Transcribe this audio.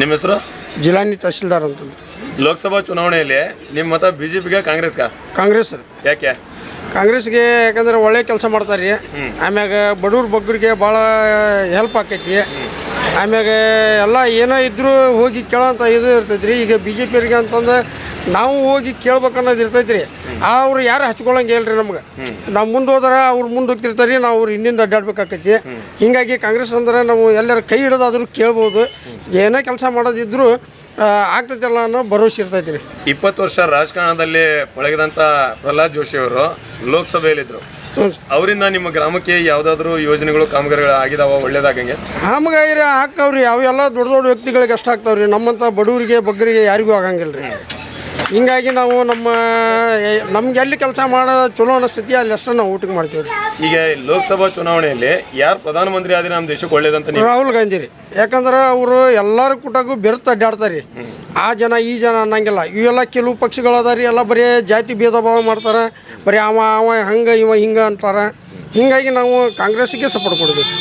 ನಿಮ್ಮ ಹೆಸರು? ಜಿಲಾನಿ ತಹಶೀಲ್ದಾರ್ ಅಂತಂದು ಲೋಕಸಭಾ ಚುನಾವಣೆಯಲ್ಲಿ ನಿಮ್ಮ ಮತ ಬಿ ಜೆ ಪಿಗೆ ಕಾಂಗ್ರೆಸ್ಗೆ? ಕಾಂಗ್ರೆಸ್ ಅದು ಯಾಕೆ? ಕಾಂಗ್ರೆಸ್ಗೆ ಯಾಕಂದ್ರೆ ಒಳ್ಳೆ ಕೆಲಸ ಮಾಡ್ತಾರೆ ರೀ ಆಮ್ಯಾಗ ಬಡವ್ರ ಬಗ್ಗರಿಗೆ ಭಾಳ ಹೆಲ್ಪ್ ಆಕೈತಿ. ಆಮ್ಯಾಗ ಎಲ್ಲ ಏನೋ ಇದ್ದರೂ ಹೋಗಿ ಕೇಳೋಂಥ ಇದು ಇರ್ತೈತೆ ರೀ ಈಗ ಬಿ ಜೆ ಪಿಯವ್ರಿಗೆ ಅಂತಂದ್ರೆ ನಾವು ಹೋಗಿ ಕೇಳ್ಬೇಕು ಅನ್ನೋದು ಇರ್ತೈತೆ ರೀ ಅವ್ರು ಯಾರು ಹಚ್ಕೊಳಂಗೆ ಇಲ್ರಿ ನಮ್ಗೆ. ನಾವು ಮುಂದೆ ಹೋದ್ರೆ ಅವ್ರು ಮುಂದೆ ಹೋಗ್ತಿರ್ತಾರೆ ರೀ ನಾವು ಅವ್ರು ಹಿಂದಿಂದ ಅಡ್ಡಾಡ್ಬೇಕಾಕೈತಿ. ಹಿಂಗಾಗಿ ಕಾಂಗ್ರೆಸ್ ಅಂದ್ರೆ ನಾವು ಎಲ್ಲರ ಕೈ ಹಿಡಿದಾದ್ರೂ ಕೇಳ್ಬೋದು. ಏನೇ ಕೆಲಸ ಮಾಡೋದಿದ್ರು ಆಗ್ತೈತಲ್ಲ ಅನ್ನೋ ಭರವಸೆ ಇರ್ತೈತಿ ರೀ ಇಪ್ಪತ್ತು ವರ್ಷ ರಾಜಕಾರಣದಲ್ಲಿ ಪಳಗಿದಂಥ ಪ್ರಹ್ಲಾದ್ ಜೋಶಿ ಅವರು ಲೋಕಸಭೆಯಲ್ಲಿದ್ದರು. ಅವರಿಂದ ನಿಮ್ಮ ಗ್ರಾಮಕ್ಕೆ ಯಾವ್ದಾದ್ರು ಯೋಜನೆಗಳು, ಕಾಮಗಾರಿಗಳು ಆಗಿದಾವ, ಒಳ್ಳೇದಾಗಂಗೆ? ಕಾಮಗಾರಿ ಹಾಕವ್ರಿ. ಅವೆಲ್ಲ ದೊಡ್ಡ ದೊಡ್ಡ ವ್ಯಕ್ತಿಗಳಿಗೆ ಅಷ್ಟು ಹಾಕ್ತಾವ್ರಿ. ನಮ್ಮಂಥ ಬಡವರಿಗೆ ಬಗ್ಗರಿಗೆ ಯಾರಿಗೂ ಆಗಂಗಿಲ್ಲ ರೀ ಹಿಂಗಾಗಿ ನಾವು ನಮ್ಮ ನಮ್ಗೆ ಎಲ್ಲಿ ಕೆಲಸ ಮಾಡೋ ಚಲೋ ಸ್ಥಿತಿ ಅಲ್ಲಿ ಅಷ್ಟೇ ನಾವು ಊಟಕ್ಕೆ ಮಾಡ್ತೀವಿ ರೀ. ಈಗ ಲೋಕಸಭಾ ಚುನಾವಣೆಯಲ್ಲಿ ಯಾರು ಪ್ರಧಾನಮಂತ್ರಿ ಆದ್ರೆ ನಮ್ಮ ದೇಶಕ್ಕೆ ಒಳ್ಳೇದಂತ ನೀವು? ರಾಹುಲ್ ಗಾಂಧಿ ರೀ. ಯಾಕಂದ್ರೆ ಅವರು ಎಲ್ಲರ ಕೂಟಗೂ ಬೆರೆತು ಅಡ್ಡಾಡ್ತಾರೆ ರೀ. ಆ ಜನ ಈ ಜನ ಅನ್ನಂಗಿಲ್ಲ. ಇವೆಲ್ಲ ಕೆಲವು ಪಕ್ಷಗಳದ ರೀ ಎಲ್ಲ ಬರೀ ಜಾತಿ ಭೇದ ಭಾವ ಮಾಡ್ತಾರೆ. ಬರೀ ಅವ ಅವ ಹಂಗೆ ಇವ ಹಿಂಗೆ ಅಂತಾರೆ. ಹಿಂಗಾಗಿ ನಾವು ಕಾಂಗ್ರೆಸ್ಸಿಗೆ ಸಪೋರ್ಟ್ ಕೊಡಬೇಕು